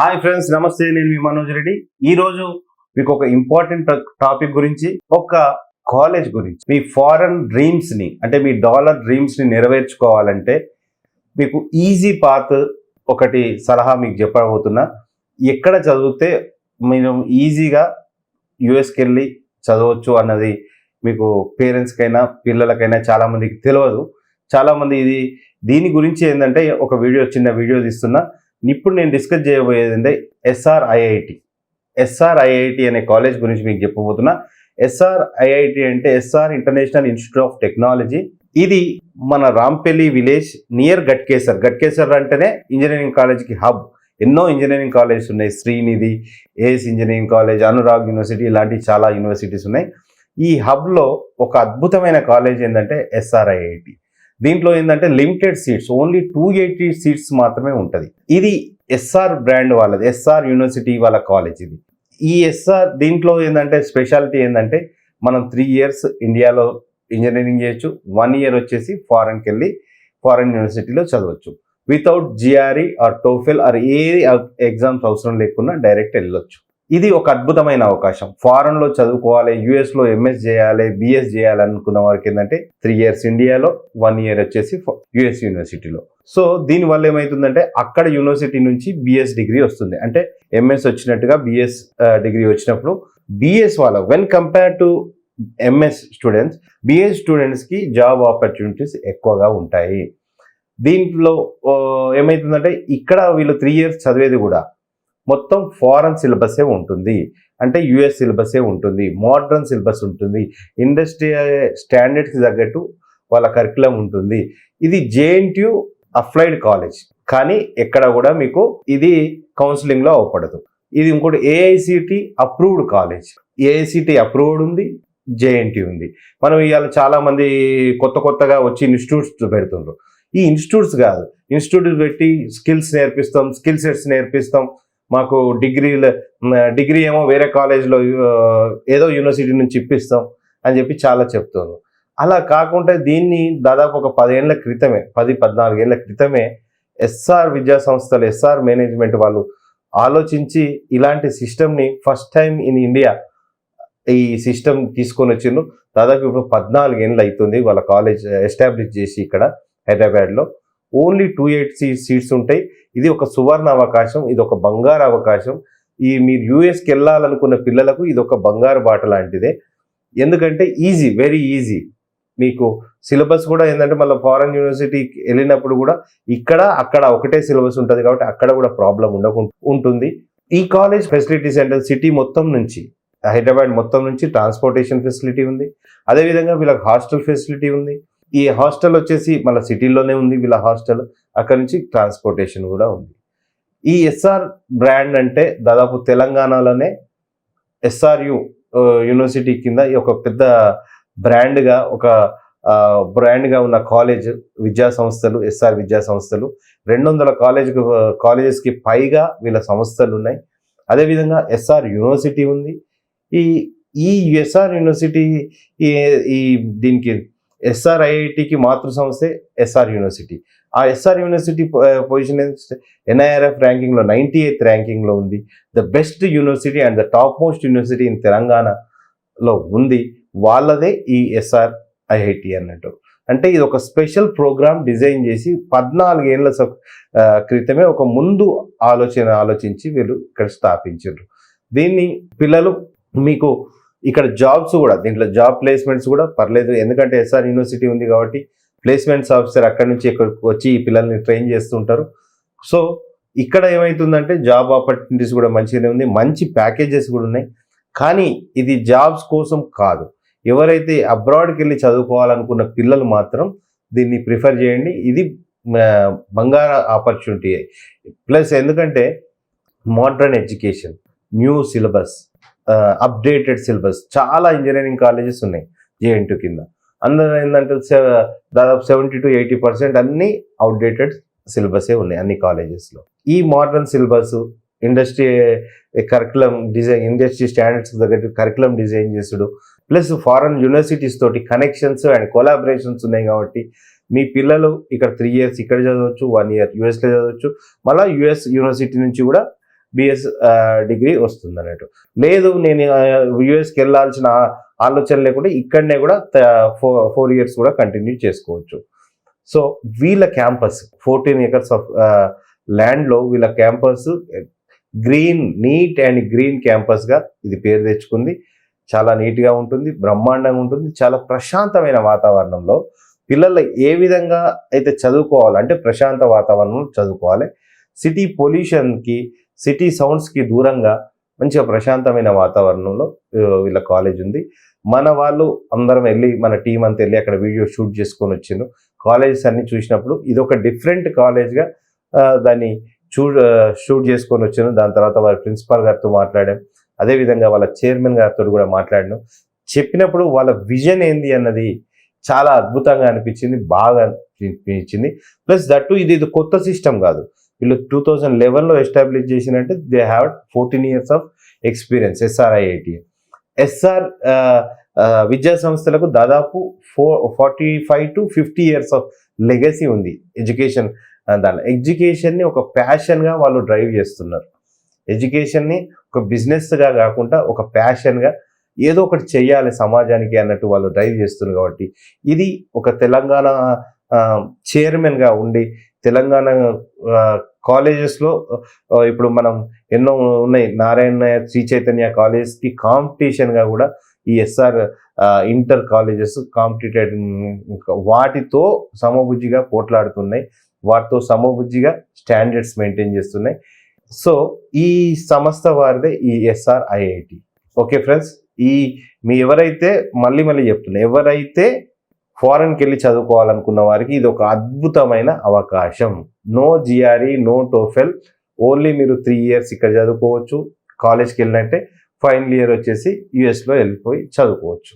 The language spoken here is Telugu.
హాయ్ ఫ్రెండ్స్ నమస్తే నేను మీ మనోజ్ రెడ్డి. ఈ రోజు మీకు ఒక ఇంపార్టెంట్ టాపిక్ గురించి ఒక కాలేజ్ గురించి. మీ ఫారెన్ డ్రీమ్స్ని అంటే మీ డాలర్ డ్రీమ్స్ని నెరవేర్చుకోవాలంటే మీకు ఈజీ పాత్ ఒకటి సలహా మీకు చెప్పబోతున్నా. ఎక్కడ చదివితే మీరు ఈజీగా యుఎస్కి వెళ్ళి చదవచ్చు అన్నది మీకు పేరెంట్స్కైనా పిల్లలకైనా చాలామందికి తెలియదు. చాలామంది ఇది దీని గురించి ఏంటంటే ఒక వీడియో చిన్న వీడియో తీస్తున్నా. ఇప్పుడు నేను డిస్కస్ చేయబోయేది అంటే ఎస్ఆర్ ఐఐటి ఎస్ఆర్ ఐఐటి అనే కాలేజ్ గురించి మీకు చెప్పబోతున్నా. ఎస్ఆర్ ఐఐటి అంటే SR international institute of technology ఇది మన రాంపెల్లి విలేజ్ నియర్ గట్కేసర్. గట్కేసర్ అంటేనే ఇంజనీరింగ్ కాలేజ్కి హబ్ ఎన్నో ఇంజనీరింగ్ కాలేజెస్ ఉన్నాయి. Srinidhi AS engineering college Anurag university ఇలాంటి చాలా యూనివర్సిటీస్ ఉన్నాయి. ఈ హబ్లో ఒక అద్భుతమైన కాలేజ్ ఏంటంటే ఎస్ఆర్ఐఐటి దీంట్లో ఏంటంటే limited seats only two eighty seats మాత్రమే ఉంటుంది. ఇది ఎస్ఆర్ బ్రాండ్ వాళ్ళది ఎస్ఆర్ యూనివర్సిటీ వాళ్ళ కాలేజ్ ఇది. ఈ ఎస్ఆర్ దీంట్లో ఏంటంటే స్పెషాలిటీ ఏంటంటే మనం త్రీ ఇయర్స్ ఇండియాలో ఇంజనీరింగ్ చేయొచ్చు వన్ ఇయర్ వచ్చేసి ఫారెన్కి వెళ్ళి ఫారెన్ యూనివర్సిటీలో చదవచ్చు. Without GRE or TOEFL or a exams అవసరం లేకుండా డైరెక్ట్ వెళ్ళొచ్చు. ఇది ఒక అద్భుతమైన అవకాశం. ఫారెన్లో చదువుకోవాలి యుఎస్లో ఎంఎస్ చేయాలి బిఎస్ చేయాలి అనుకున్న వారికి ఏంటంటే త్రీ ఇయర్స్ ఇండియాలో వన్ ఇయర్ వచ్చేసి యుఎస్ యూనివర్సిటీలో సో దీని వల్ల ఏమవుతుందంటే అక్కడ యూనివర్సిటీ నుంచి బిఎస్ డిగ్రీ వస్తుంది. అంటే ఎంఎస్ వచ్చినట్టుగా బిఎస్ డిగ్రీ వచ్చినప్పుడు బిఎస్ వాళ్ళ when compare to MS students BS స్టూడెంట్స్కి జాబ్ ఆపర్చునిటీస్ ఎక్కువగా ఉంటాయి. దీంట్లో ఏమవుతుందంటే ఇక్కడ వీళ్ళు త్రీ ఇయర్స్ చదివేది కూడా మొత్తం ఫారెన్ సిలబసే ఉంటుంది. అంటే యుఎస్ సిలబసే ఉంటుంది. మోడ్రన్ సిలబస్ ఉంటుంది. ఇండస్ట్రీ స్టాండర్డ్స్కి uh, తగ్గట్టు వాళ్ళ కరికులం ఉంటుంది. ఇది జేఎన్టీయు అప్లైడ్ కాలేజ్ కానీ ఎక్కడ కూడా మీకు ఇది కౌన్సిలింగ్లో అవపడదు ఇది ఇంకోటి AICTE approved college AICTE approved ఉంది జేఎన్టీ ఉంది. మనం ఇవాళ చాలామంది కొత్త కొత్తగా వచ్చి ఇన్స్టిట్యూట్స్ పెడుతుండ్రు. ఈ ఇన్స్టిట్యూట్స్ కాదు. ఇన్స్టిట్యూట్స్ పెట్టి స్కిల్స్ నేర్పిస్తాం స్కిల్ సెట్స్ నేర్పిస్తాం. మాకు డిగ్రీల డిగ్రీ ఏమో వేరే కాలేజ్లో ఏదో యూనివర్సిటీ నుంచి ఇప్పిస్తాం అని చెప్పి చాలా చెప్తున్నారు. అలా కాకుండా దీన్ని దాదాపు ఒక పదేళ్ళ క్రితమే పది పద్నాలుగేళ్ళ క్రితమే ఎస్ఆర్ విద్యా సంస్థలు ఎస్ఆర్ మేనేజ్మెంట్ వాళ్ళు ఆలోచించి ఇలాంటి సిస్టమ్ని ఫస్ట్ టైం ఇన్ ఇండియా ఈ సిస్టమ్ తీసుకొని వచ్చిండ్రు. దాదాపు ఇప్పుడు పద్నాలుగేళ్ళు అవుతుంది వాళ్ళ కాలేజ్ ఎస్టాబ్లిష్ చేసి ఇక్కడ హైదరాబాద్లో. ఓన్లీ టూ ఎయిట్ సీట్స్ ఉంటాయి. ఇది ఒక సువర్ణ అవకాశం ఇది ఒక బంగారు అవకాశం. ఈ మీరు యూఎస్కి వెళ్ళాలనుకున్న పిల్లలకు ఇది ఒక బంగారు బాట లాంటిదే. ఎందుకంటే ఈజీ వెరీ ఈజీ. మీకు సిలబస్ కూడా ఏంటంటే మళ్ళీ ఫారెన్ యూనివర్సిటీకి వెళ్ళినప్పుడు కూడా ఇక్కడ అక్కడ ఒకటే సిలబస్ ఉంటుంది కాబట్టి అక్కడ కూడా ప్రాబ్లం ఉండకుండా ఉంటుంది. ఈ కాలేజ్ ఫెసిలిటీస్ అంటే సిటీ మొత్తం నుంచి హైదరాబాద్ మొత్తం నుంచి ట్రాన్స్పోర్టేషన్ ఫెసిలిటీ ఉంది. అదేవిధంగా వీళ్ళకి హాస్టల్ ఫెసిలిటీ ఉంది. ఈ హాస్టల్ వచ్చేసి మళ్ళీ సిటీలోనే ఉంది వీళ్ళ హాస్టల్. అక్కడ నుంచి ట్రాన్స్పోర్టేషన్ కూడా ఉంది. ఈ ఎస్ఆర్ బ్రాండ్ అంటే దాదాపు తెలంగాణలోనే ఎస్ఆర్యు యూనివర్సిటీ కింద ఈ ఒక పెద్ద బ్రాండ్గా ఒక బ్రాండ్గా ఉన్న కాలేజ్ విద్యా సంస్థలు ఎస్ఆర్ విద్యా సంస్థలు రెండు వందల కాలేజ్ కాలేజెస్కి పైగా వీళ్ళ సంస్థలు ఉన్నాయి. అదేవిధంగా ఎస్ఆర్ యూనివర్సిటీ ఉంది. ఈ ఈ ఎస్ఆర్ యూనివర్సిటీ ఈ ఈ దీనికి ఎస్ఆర్ ఐఐటికి మాతృ సంస్థే ఎస్ఆర్ యూనివర్సిటీ. ఆ ఎస్ఆర్ యూనివర్సిటీ పొజిషన్ ఎన్ఐఆర్ఎఫ్ ర్యాంకింగ్లో నైంటీ ఎయిత్ ర్యాంకింగ్లో ఉంది. The best university and the top most university in తెలంగాణలో ఉంది. వాళ్ళదే ఈ ఎస్ఆర్ ఐఐటి అన్నట్టు. అంటే ఇది ఒక స్పెషల్ ప్రోగ్రామ్ డిజైన్ చేసి పద్నాలుగేళ్ళ క్రితమే ఒక ముందు ఆలోచన ఆలోచించి వీళ్ళు ఇక్కడ స్థాపించారు. దీన్ని పిల్లలు మీకు ఇక్కడ జాబ్స్ కూడా దీంట్లో జాబ్ ప్లేస్మెంట్స్ కూడా పర్లేదు. ఎందుకంటే ఎస్ఆర్ యూనివర్సిటీ ఉంది కాబట్టి ప్లేస్మెంట్స్ ఆఫీసర్ అక్కడ నుంచి ఇక్కడికి వచ్చి ఈ పిల్లల్ని ట్రైన్ చేస్తుంటారు సో ఇక్కడ ఏమవుతుందంటే జాబ్ ఆపర్చునిటీస్ కూడా మంచిగానే ఉంది. మంచి ప్యాకేజెస్ కూడా ఉన్నాయి. కానీ ఇది జాబ్స్ కోసం కాదు. ఎవరైతే అబ్రాడ్కి వెళ్ళి చదువుకోవాలనుకున్న పిల్లలు మాత్రం దీన్ని ప్రిఫర్ చేయండి. ఇది బంగార బంగారు ఆపర్చునిటీ. ప్లస్ ఎందుకంటే modern education new syllabus. Updated syllabus చాలా ఇంజనీరింగ్ కాలేజెస్ ఉన్నాయి జేఎన్టీ కింద. అందులో ఏంటంటే దాదాపు సెవెంటీ టు ఎయిటీ పర్సెంట్ అన్ని అవుట్డేటెడ్ సిలబసే ఉన్నాయి అన్ని కాలేజెస్లో ఈ modern syllabus industry curriculum design industry standards తగ్గట్టు కరికులం డిజైన్ చేసుడు. ప్లస్ ఫారెన్ యూనివర్సిటీస్ తోటి కనెక్షన్స్ అండ్ కొలాబరేషన్స్ ఉన్నాయి కాబట్టి మీ పిల్లలు ఇక్కడ త్రీ ఇయర్స్ ఇక్కడ చదవచ్చు వన్ ఇయర్ యూఎస్లో చదవచ్చు మళ్ళీ యుఎస్ యూనివర్సిటీ నుంచి కూడా బిఎస్ డిగ్రీ వస్తుంది అన్నట్టు లేదు నేను యుఎస్కి వెళ్ళాల్సిన ఆలోచన లేకుండా ఇక్కడనే కూడా ఫోర్ ఇయర్స్ కూడా కంటిన్యూ చేసుకోవచ్చు. సో వీళ్ళ క్యాంపస్ ఫోర్టీన్ ఎకర్స్ ఆఫ్ ల్యాండ్లో వీళ్ళ campus green neat and green క్యాంపస్గా ఇది పేరు తెచ్చుకుంది. చాలా నీట్గా ఉంటుంది బ్రహ్మాండంగా ఉంటుంది చాలా ప్రశాంతమైన వాతావరణంలో పిల్లలు ఏ విధంగా అయితే చదువుకోవాలి అంటే ప్రశాంత వాతావరణంలో చదువుకోవాలి సిటీ పొల్యూషన్కి సిటీ సౌండ్స్కి దూరంగా మంచిగా ప్రశాంతమైన వాతావరణంలో వీళ్ళ కాలేజ్ ఉంది. మన వాళ్ళు అందరం వెళ్ళి మన టీం అంతా వెళ్ళి అక్కడ వీడియో షూట్ చేసుకొని వచ్చిండ్రు. కాలేజెస్ అన్ని చూసినప్పుడు ఇది ఒక డిఫరెంట్ కాలేజ్గా దాన్ని చూ షూట్ చేసుకొని వచ్చాను దాని తర్వాత వారి ప్రిన్సిపాల్ గారితో మాట్లాడాం. అదేవిధంగా వాళ్ళ చైర్మన్ గారితో కూడా మాట్లాడాను. చెప్పినప్పుడు వాళ్ళ విజన్ ఏంది అన్నది చాలా అద్భుతంగా అనిపించింది బాగా అనిపించింది. ప్లస్ దట్టు ఇది ఇది కొత్త సిస్టమ్ కాదు. వీళ్ళు టూ థౌజండ్ లెవెన్లో ఎస్టాబ్లిష్ చేసినట్టే they have fourteen years of experience SR IIT SR విద్యా సంస్థలకు దాదాపు four forty five to fifty years of legacy ఉంది ఎడ్యుకేషన్ దాని ఎడ్యుకేషన్ని ఒక ప్యాషన్గా వాళ్ళు డ్రైవ్ చేస్తున్నారు. ఎడ్యుకేషన్ని ఒక బిజినెస్గా కాకుండా ఒక ప్యాషన్గా ఏదో ఒకటి చేయాలి సమాజానికి అన్నట్టు వాళ్ళు డ్రైవ్ చేస్తున్నారు కాబట్టి ఇది ఒక తెలంగాణ చైర్మన్గా ఉండి తెలంగాణ కాలేజెస్లో ఇప్పుడు మనం ఎన్నో ఉన్నాయి. నారాయణ శ్రీ చైతన్య కాలేజ్కి కాంపిటీషన్గా కూడా ఈ ఎస్ఆర్ ఇంటర్ కాలేజెస్ కాంపిటేటెడ్ వాటితో సమబుజ్జిగా పోట్లాడుతున్నాయి. వాటితో సమబుజ్జిగా స్టాండర్డ్స్ మెయింటైన్ చేస్తున్నాయి. సో ఈ సంస్థ వారిదే ఈ ఎస్ఆర్ ఐఐటి. ఓకే ఫ్రెండ్స్ ఈ మీ ఎవరైతే మళ్ళీ మళ్ళీ చెప్తున్నా ఎవరైతే ఫారెన్కి వెళ్ళి చదువుకోవాలనుకున్న వారికి ఇది ఒక అద్భుతమైన అవకాశం. No GRE no TOEFL. Only మీరు త్రీ ఇయర్స్ ఇక్కడ చదువుకోవచ్చు. కాలేజ్కి వెళ్ళినట్టే ఫైనల్ ఇయర్ వచ్చేసి యుఎస్లో వెళ్ళిపోయి చదువుకోవచ్చు.